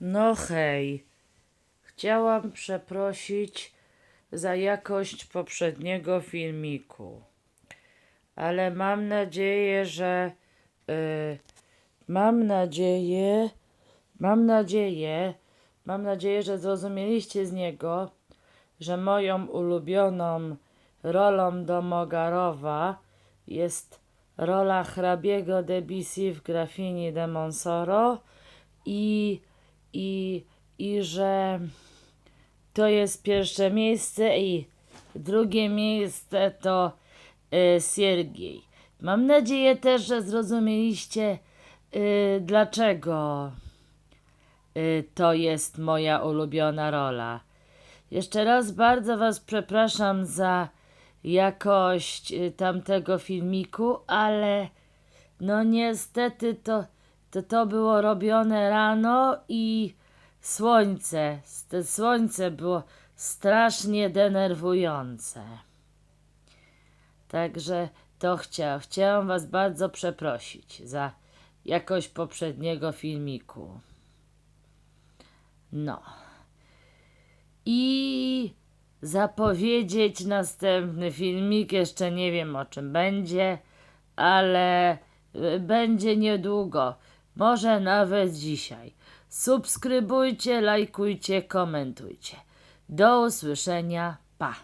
No hej, chciałam przeprosić za jakość poprzedniego filmiku, ale mam nadzieję, że y, mam nadzieję, mam nadzieję, mam nadzieję, że zrozumieliście z niego, że moją ulubioną rolą Domogarowa jest rola hrabiego Debussy w Grafini de Monsoro i, i, i że to jest pierwsze miejsce i drugie miejsce to y, Siergiej. Mam nadzieję też, że zrozumieliście y, dlaczego y, to jest moja ulubiona rola. Jeszcze raz bardzo Was przepraszam za jakość y, tamtego filmiku, ale no niestety to, to, to było robione rano i słońce, to słońce było strasznie denerwujące. Także to chcia, chciałam Was bardzo przeprosić za jakość poprzedniego filmiku. No. I zapowiedzieć następny filmik. Jeszcze nie wiem o czym będzie, ale y, będzie niedługo. Może nawet dzisiaj. Subskrybujcie, lajkujcie, komentujcie. Do usłyszenia. Pa.